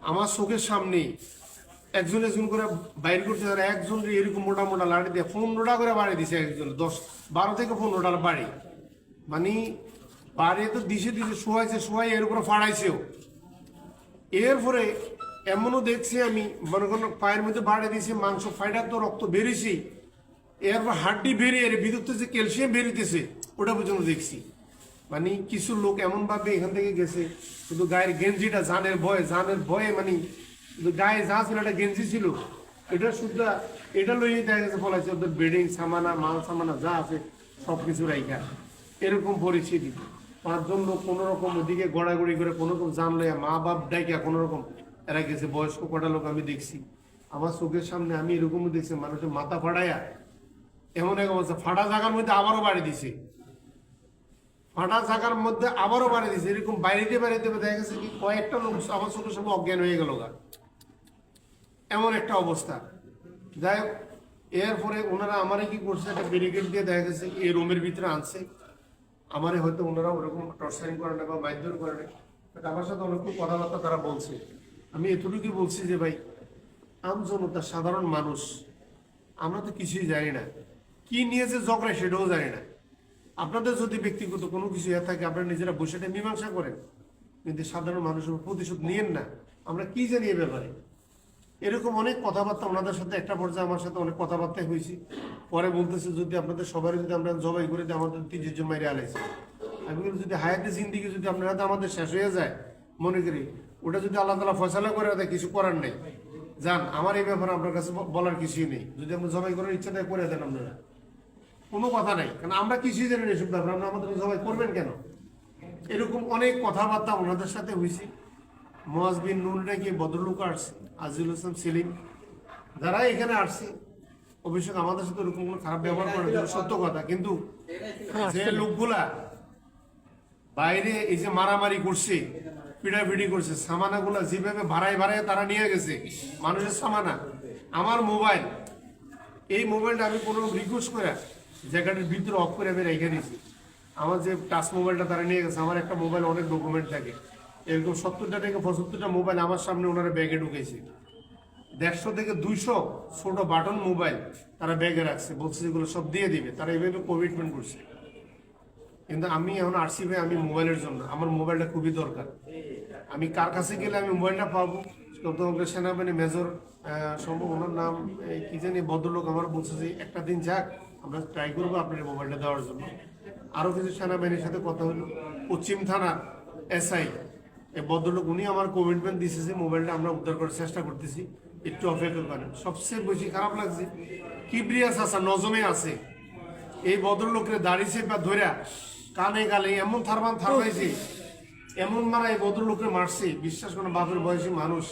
আমার চোখের সামনে একজন একজন করে বাইর করছে আর একজন এরকম মোটা মোটা লাড়ি দিয়ে পনেরোটা করে বাড়ি দিছে একজন, দশ, বারো থেকে পনেরোটার বাড়ি। মানে বাড়ি তো দিছে দিছে, শোয়াইছে শোয়াই এর উপরে ফাড়াইছেও। এরপরে এমনও দেখছি আমি, মনে করেন পায়ের মধ্যে বাড়ি দিয়েছে মাংস ফাইটার তো রক্ত বেরিয়েছি। এরপর হাড্ডি বেরিয়ে এর বিদ্যুৎ যে ক্যালসিয়াম বেরিয়েছে ওটা পর্যন্ত দেখছি। মানে কিছু লোক এমন ভাবে এখান থেকে গেছে, শুধু গায়ের গেঞ্জিটা, জানের ভয়ে জানের ভয়ে মানে গায়ে যা ছিল একটা গেঞ্জি ছিল, এটা শুদ্ধ, এটা লইয়ে দেখা গেছে বলাইছে ওদের বেডিং সামানা, মাল সামানা যা আছে সব কিছু রাইখা। এরকম পরিস্থিতি। পাঁচজন লোক কোনো রকম ওদিকে গড়াগড়ি করে কোনো রকম জান লইয়া মা বাপ ডাইকা কোনো রকম এরা গেছে, বয়স্ক কটা লোক আমি দেখছি। আমার চোখের সামনে আমি এরকমও দেখছি, মানুষের মাথা ফাড়াইয়া এমন এক অবস্থা, ফাটা জায়গার মধ্যে আবারও বাড়ি দিছে। ফাটা জায়গার মধ্যে আবারও বাড়ি দিছে এরকম বাইরেতে বাইরেতে দেখা গেছে কি কয়েকটা লোক, আমার চোখের সামনে অজ্ঞান হয়ে গেল গা। এমন একটা অবস্থা। যাই হোক, এরপরে ওনারা আমারে কি করছে, একটা ব্যারিকেড দিয়ে দেখা গেছে এই রুমের ভিতরে আনছে। আমারে হয়তো ওনারা ওরকম টর্চারিং করে না বা মারধর করে না আমার সাথে অনেক কথাবার্তা তারা বলছে। আমি এতটুকুই বলছি যে ভাই, আম জনতা সাধারণ মানুষ, আমরা তো কিছুই জানি না। কি নিয়েছে ঝগড়া সেটাও জানি না। আপনাদের যদি ব্যক্তিগত কোনো কিছু ইয়ে থাকে, আপনারা নিজেরা বসে মীমাংসা করেন। কিন্তু সাধারণ মানুষের প্রতিশোধ নিয়েন না। আমরা কি জানি এ ব্যাপারে? এরকম অনেক কথাবার্তা ওনাদের সাথে একটা পর্যায়ে আমার সাথে অনেক কথাবার্তা হয়েছি। পরে বলতেছে, যদি আপনাদের সবাই যদি আমরা জবাই করে দিই আমাদের তিনজন জন মাইরে আলাইছে। আমি যদি হায়াতে জিন্দিগি যদি আপনার আমাদের শেষ হয়ে যায়, মনে করি ওটা যদি আল্লাহ তালা ফয়সালা করে দেয় কিছু করার নেই। যান, আমার এই ব্যাপারে আপনার কাছে বলার কিছুই নেই। যদি আপনি জবাই করার ইচ্ছা থাকে, করে দেন আপনারা। কোনো কথা নাই। কারণ আমরা কিছুই জানি না এসব ব্যাপারে আপনারা আমাদের জবাই করবেন কেন? এরকম অনেক কথাবার্তা ওনাদের সাথে হয়েছে। মোয়াজ বিন নুর নাকি ভদ্রলোক আসছে, আজিজুল ইসলাম সেলিম, যারা এখানে আসছে, অবশ্যই আমাদের সাথে ওরকম কোনো খারাপ ব্যবহার করে সত্য কথা। কিন্তু যে লোকগুলা বাইরে এই যে মারামারি করছে, পিড়াপিড়ি করছে, সামানাগুলা যেভাবে ভাড়ায় ভাড়ায় তারা নিয়ে গেছে, মানুষের সামানা। আমার মোবাইল, এই মোবাইলটা আমি কোনো রিকোয়েস্ট করে জায়গাটার ভিতরে অফ করে আমি রেখে দিয়েছি। আমার যে টাচ মোবাইলটা তারা নিয়ে গেছে, আমার একটা মোবাইল অনেক ডকুমেন্ট থাকে। এরকম সত্তরটা থেকে পঁচাত্তরটা মোবাইল আমার সামনে ওনারা ব্যাগে ঢুকেছে। দেড়শো থেকে দুইশো ছোট বাটন মোবাইল তারা ব্যাগে রাখছে, বলছে যেগুলো সব দিয়ে দিবে। তারা এইভাবে কমিটমেন্ট করছে। কিন্তু আমি এখন আসছি ভাই, আমি মোবাইলের জন্য, আমার মোবাইলটা খুবই দরকার। আমি কার কাছে গেলে আমি মোবাইলটা পাবো? তো আমাদের সেনাবাহিনী মেজর সম্ভব, ওনার নাম কি জানি ভদ্রলোক আমার বলছে যে একটা দিন যাক আমরা ট্রাই করব আপনার মোবাইলটা দেওয়ার জন্য। আরও কিছু সেনাবাহিনীর সাথে কথা হলো। পশ্চিম থানা এসআই এই ভদ্রলোক, উনি আমার কমিটমেন্ট দিছে যে মোবাইলটা আমরা উদ্ধার করার চেষ্টা করতেছি। একটু অপেক্ষা করেন। সবচেয়ে বেশি খারাপ লাগছে কিবরিয়াস আসা নজমে আছে। এই ভদ্রলোকের দাঁড়িয়েছে বা ধইরা কানে গালে এমন থারবান থারবাইছে, এমন মারা এই ভদ্রলোককে মারছে। বিশ্বাস করেন, বাপের বয়সী মানুষ।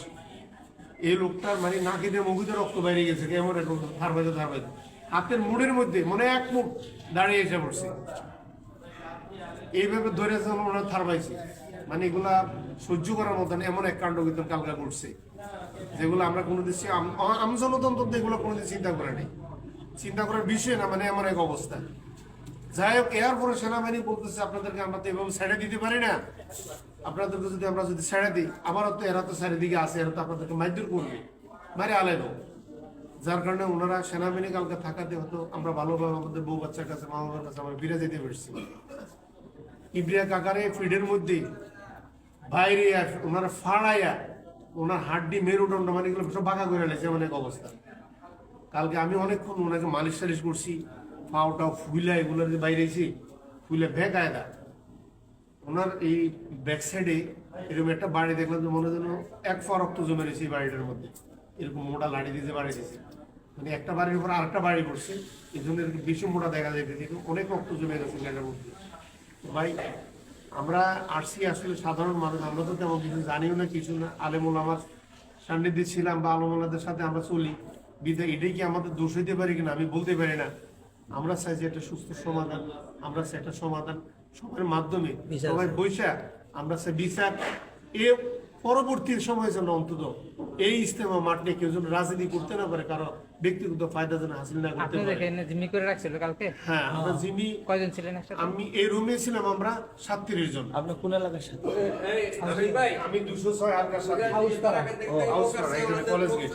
এই লোকটার মানে নাকিদের মুখিতে রক্ত বাইরে গেছে, কেমন এরকম থারবাইতে থারবাইতে। হাতের মুড়ের মধ্যে মানে এক মুখ দাঁড়িয়ে এসে পড়ছে। এইভাবে ধরে ওরা থারবাইছে মানে এগুলা সহ্য করার মতন এমন এক কাণ্ড কিন্তু কালকা করছে যেগুলো আমরা কোনো দেশে আমজনতন্ত্র এগুলো কোনোদিন চিন্তা করে নেই। চিন্তা করার বিষয় না মানে এমন এক অবস্থা। যাই হোক, এর পরে সেনাবাহিনী বলতেছে, আপনাদেরকে আমরা তো এভাবে ছেড়ে দিতে পারি না। আপনাদেরকে যদি আমরা যদি ছেড়ে দিই, আবারও তো এরা তো চারিদিকে আছে, এরা তো আপনাদেরকে মারধর করবে। মারে আলাইব যার কারণে ওনারা সেনাবাহিনী কালকে থাকাতে হতো আমরা ভালোভাবে আমাদের বউ বাচ্চার কাছে, মা বাবার কাছে আমরা ফিরে যেতে পারছি। ইব্রিয়া কাকারে ফিডের মধ্যে বাইরে ওনারা ফাড়াইয়া ওনার হাড্ডি মেরুদণ্ড মানে এগুলো সব বাঁকা করে লেছে অনেক অবস্থা। কালকে আমি অনেকক্ষণ ওনাকে মালিশ টালিশ করছি পাওটা ফুইলা এগুলো বাইরেছি ফুইলা ভেক আয়দা। ওনার এই ব্যাক সাইডে এরকম একটা বাড়ি দেখলাম যে মনে যেন এক ফা রক্ত জমে রয়েছে এই বাড়িটার মধ্যে। এরকম মোটা লাঠি দিয়ে বাড়ি দিয়েছে মানে একটা বাড়ির উপর আরেকটা বাড়ি করছে এই জন্য এরকম বেশি মোটা দেখা যায় কিন্তু অনেক রক্ত জমে গেছে গাড়ির মধ্যে। ভাই আমরা আসছি আসলে সাধারণ মানুষ আমরা তো তেমন কিছু জানিও না কিছু না। আলেমুল আমার সান্নিধ্যে ছিলাম বা আলমালাদের সাথে আমরা চলি। বিধায় এটাই কি আমাদের দোষ হইতে পারি কিনা? আমি বলতে পারি না। আমরা চাই যে একটা সুস্থ সমাধান আমরা চাই একটা সমাধান সবার মাধ্যমে। সবাই বৈশাখ আমরা চাই বিচার। এ পরবর্তী সময় যেন অন্তত এই ইস্তেমা মাঠ নিয়ে কেউ যেন রাজনীতি করতে না পারে কারও ব্যক্তিগত ফায়দা যেন হাসিল না করতে আপনি পারে। জিম্মি করে রাখছিল কালকে? হ্যাঁ আমরা জিমি কয়জন ছিলেন একসাথে? আমি এই রুমে ছিলাম আমরা সাতত্রিশ জন। আপনি কোন এলাকার সাথে? আমি- দুশো ছয় হালকার সাথে। College gate